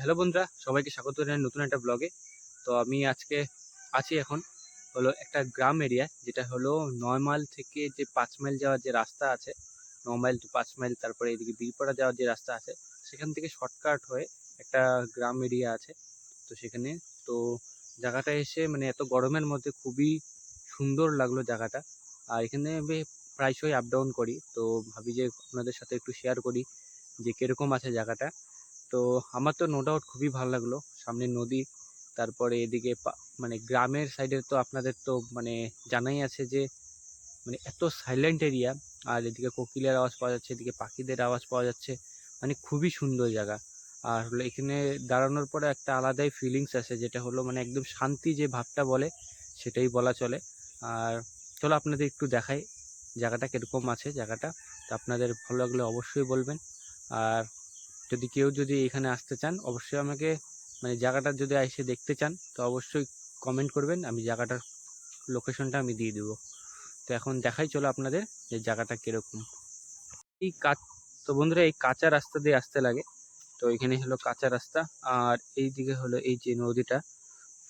Hello বন্ধুরা, সবাইকে স্বাগত জানাই নতুন একটা ব্লগে তো আমি আজকে আছি এখন হলো একটা গ্রাম এরিয়া যেটা হলো নয় মাইল থেকে যে পাঁচ মাইল যাওয়ার যে রাস্তা আছে ন মাইল টু পাঁচ মাইল, তারপরে এদিকে বীরপাড়া যাওয়ার যে রাস্তা আছে, সেখান থেকে শর্টকাট হয়ে একটা গ্রাম এরিয়া আছে। তো সেখানে, তো জায়গাটা এসে মানে এত গরমের মধ্যে খুবই সুন্দর লাগল জায়গাটা। আর এখানে আমি প্রায়শই আপ ডাউন করি, তো ভাবি যে আপনাদের সাথে একটু শেয়ার করি যে কীরকম আছে জায়গাটা। তো আমার তো নো ডাউট খুবই ভালো লাগল। সামনে নদী, তারপরে এদিকে মানে গ্রামের সাইডের তো আপনাদের তো মানে জানাই আছে যে মানে এত সাইলেন্ট এরিয়া আর এদিকে কোকিলের আওয়াজ পাওয়া যাচ্ছে, এদিকে পাখিদের আওয়াজ পাওয়া যাচ্ছে মানে খুবই সুন্দর জায়গা। আর হলো এখানে দাঁড়ানোর পরে একটা আলাদাই ফিলিংস আছে যেটা হলো মানে একদম শান্তি যে ভাবটা বলে, সেটাই বলা চলে। আর চলো আপনাদের একটু দেখাই জায়গাটা কীরকম আছে জায়গাটা। তো আপনাদের ভালো লাগলে অবশ্যই বলবেন। আর যদি কেউ যদি এখানে আসতে চান, অবশ্যই আমাকে মানে জায়গাটা যদি এসে দেখতে চান, তো অবশ্যই কমেন্ট করবেন, আমি জায়গাটার লোকেশনটা আমি দিয়ে দেবো। তো এখন দেখাই চলো আপনাদের যে জায়গাটা কীরকম। এই কাচ, তো বন্ধুরা এই কাঁচা রাস্তা দিয়ে আসতে লাগে, তো এখানে হলো কাঁচা রাস্তা, আর এই দিকে হলো এই যে নদীটা,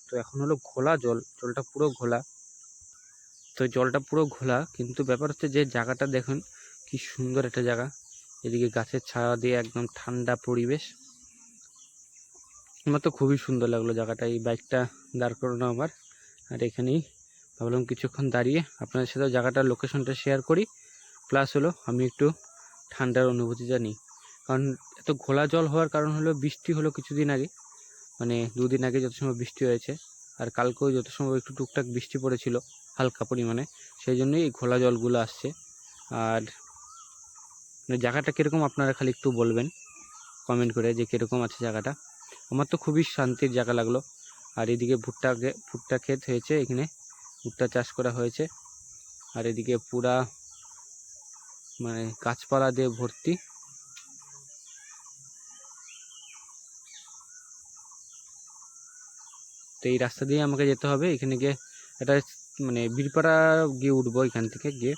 তো এখন হলো ঘোলা জল, জলটা পুরো ঘোলা। তো জলটা পুরো ঘোলা, কিন্তু ব্যাপার হচ্ছে যে জায়গাটা দেখুন, কি সুন্দর একটা জায়গা। এদিকে গাছের ছায়া দিয়ে একদম ঠান্ডা পরিবেশ। আমার তো খুবই সুন্দর লাগল জায়গাটা, এই বাইকটা দাঁড় করানো আমার। আর এখানেই ভাবলাম কিছুক্ষণ দাঁড়িয়ে আপনাদের সাথে জায়গাটার লোকেশনটা শেয়ার করি। প্লাস হলো আমি একটু ঠান্ডার অনুভূতিটা নিই কারণ এত ঘোলা জল হওয়ার কারণ হলো বৃষ্টি হলো কিছুদিন আগে। মানে দুদিন আগে যত সময় বৃষ্টি হয়েছে। আর কালকেও যত সময় একটু টুকটাক বৃষ্টি পড়েছিল, হালকা পরিমাণে। সেই জন্যই এই ঘোলা জলগুলো আসছে। আর জায়গাটা কীরকম আপনারা খালি একটু বলবেন কমেন্ট করে যে কীরকম আছে জায়গাটা। আমার তো খুবই শান্তির জায়গা লাগল। আর এদিকে ভুট্টা ভুট্টা ক্ষেত হয়েছে এখানে, ভুট্টা চাষ করা হয়েছে। আর এদিকে পুরা মানে গাছপালা দিয়ে ভর্তি। তো এই রাস্তা দিয়ে আমাকে যেতে হবে। এখানে গিয়ে এটা মানে বীরপাড়া গিয়ে উঠবো এখান থেকে গিয়ে।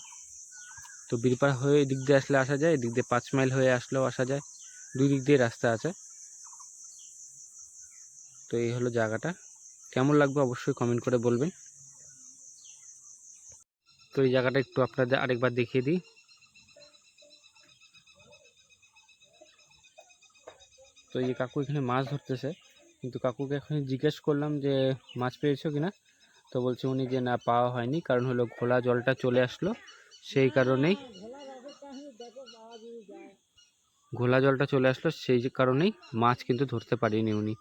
তো বীরপাড়া হয়ে এদিক দিয়ে আসলে আসা যায়, এদিক দিয়ে পাঁচ মাইল হয়ে আসলেও আসা যায়। দুই দিক দিয়ে রাস্তা আছে। তো এই হলো জায়গাটা। কেমন লাগবে অবশ্যই কমেন্ট করে বলবেন। তো এই জায়গাটা একটু আপনাদের আরেকবার দেখিয়ে দিই। তো এই যে কাকু এখানে মাছ ধরতেছে, কিন্তু কাকুকে এখন জিজ্ঞেস করলাম যে মাছ পেয়েছ কিনা? তো বলছে উনি যে না, পাওয়া হয়নি, কারণ হলো ঘোলা জলটা চলে আসলো। সেই কারণেই ঘোলা জলটা চলে আসলো, সেই কারণেই মাছ কিন্তু ধরতে পারেনি উনি।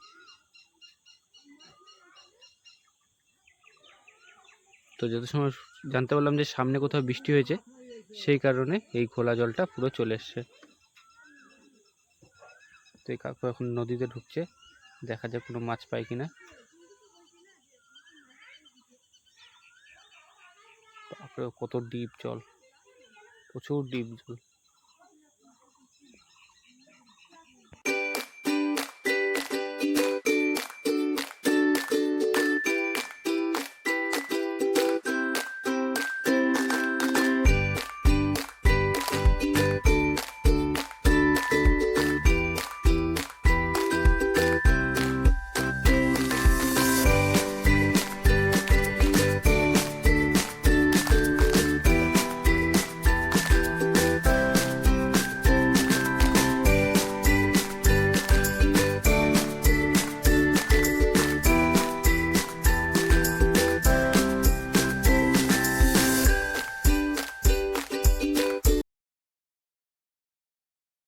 তো যত সময় জানতে পারলাম যে সামনে কোথাও বৃষ্টি হয়েছে, সেই কারণে এই খোলা জলটা পুরো চলে এসছে। তো এই কাকু এখন নদীতে ঢুকছে, দেখা যায় কোনো মাছ পায় কিনা। তারপরে কত ডিপ জল। প্রচুর ডিপ জল